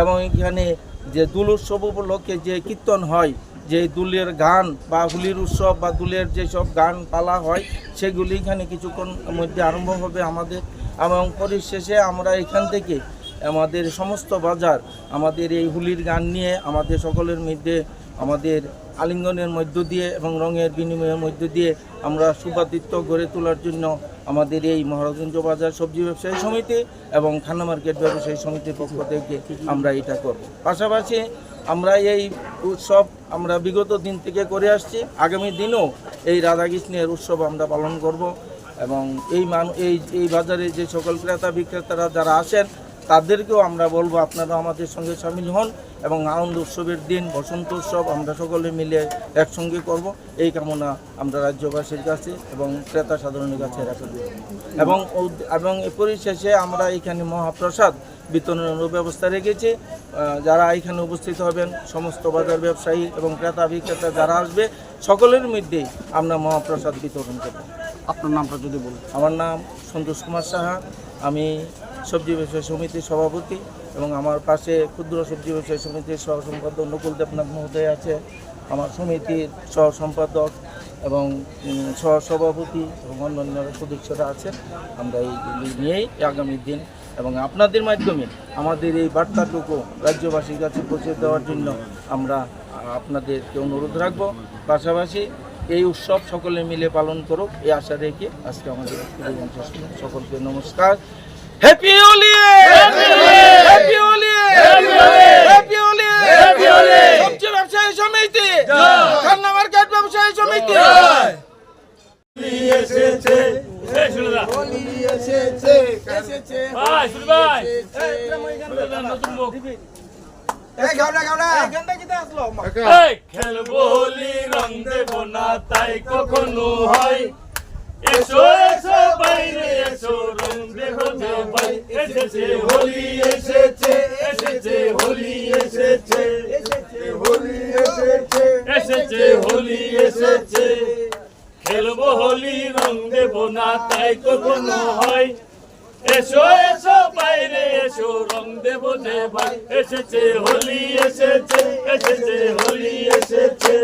এবং এখানে যে দুল উৎসব উপলক্ষে যে কীর্তন হয়, যে দুলের গান বা হুলির উৎসব বা দুলের যেসব গান পালা হয়, সেগুলি এখানে কিছুক্ষণ মধ্যে আরম্ভ হবে আমাদের। এবং পরিশেষে আমরা এখান থেকে আমাদের সমস্ত বাজার, আমাদের এই হুলির গান নিয়ে আমাদের সকলের মধ্যে আমাদের আলিঙ্গনের মধ্য দিয়ে এবং রঙের বিনিময়ের মধ্য দিয়ে আমরা সুবাদিত্য গড়ে তোলার জন্য আমাদের এই মহারাজগঞ্জ বাজার সবজি ব্যবসায়ী সমিতি এবং খান্না মার্কেট ব্যবসায়ী সমিতির পক্ষ থেকে আমরা এটা করব। পাশাপাশি আমরা এই উৎসব আমরা বিগত দিন থেকে করে আসছি। আগামী দিনেও এই রাধাকৃষ্ণের উৎসব আমরা পালন করব এবং এই মান এই এই বাজারে যে সকল ক্রেতা বিক্রেতারা যারা আসেন তাদেরকেও আমরা বলব আপনারা আমাদের সঙ্গে সামিল হন এবং আনন্দ উৎসবের দিন বসন্ত উৎসব আমরা সকলে মিলে একসঙ্গে করব। এই কামনা আমরা রাজ্যবাসীর কাছে এবং ক্রেতা সাধারণের কাছে রাখব এবং এবং এ পরিশেষে আমরা এখানে মহাপ্রসাদ বিতরণের ব্যবস্থা রেখেছি। যারা এখানে উপস্থিত হবেন সমস্ত বাজার ব্যবসায়ী এবং ক্রেতা বিক্রেতা যারা আসবে সকলের মধ্যেই আমরা মহাপ্রসাদ বিতরণ করব। আপনার নামটা যদি বলুন। আমার নাম সন্তোষ কুমার সাহা। আমি সবজি ব্যবসায়ী সমিতির সভাপতি এবং আমার পাশে ক্ষুদ্র সবজি ব্যবসায়ী সমিতির সহ সম্পাদক নকুল দেবনাথ মহোদয় আছে, আমার সমিতির সহ সম্পাদক এবং সহ সভাপতি এবং অন্যান্য সদস্যরা আছেন আমরা এইগুলি নিয়েই আগামী দিন এবং আপনাদের মাধ্যমে আমাদের এই বার্তাটুকু রাজ্যবাসীর কাছে পৌঁছে দেওয়ার জন্য আমরা আপনাদেরকে অনুরোধ রাখব। পাশাপাশি এই উৎসব সকলে মিলে পালন করুক, এই আশা রেখে আজকে আমাদের সকলকে নমস্কার। Happy Holi happy Holi happy Holi সবজি ব্যবসায়ী সমিতি! খান্না মার্কেট ব্যবসায়ী সমিতি! ভাই শুরু ভাই। নতুন মুখ। এই খেলব হোলি রং দেব না তাই কখনো হয়। এসেছে, হোলি এসেছে এসেছে, হোলি এসেছে এসেছে, হোলি এসেছে। এসেছে হোলি এসেছে খেলব হোলি রং দেব না, তাই তো কোনো হয়। এসো এসো, বাইরে এসো, রং দেব যে এসেছে, হোলি এসেছে এসেছে, হোলি এসেছে।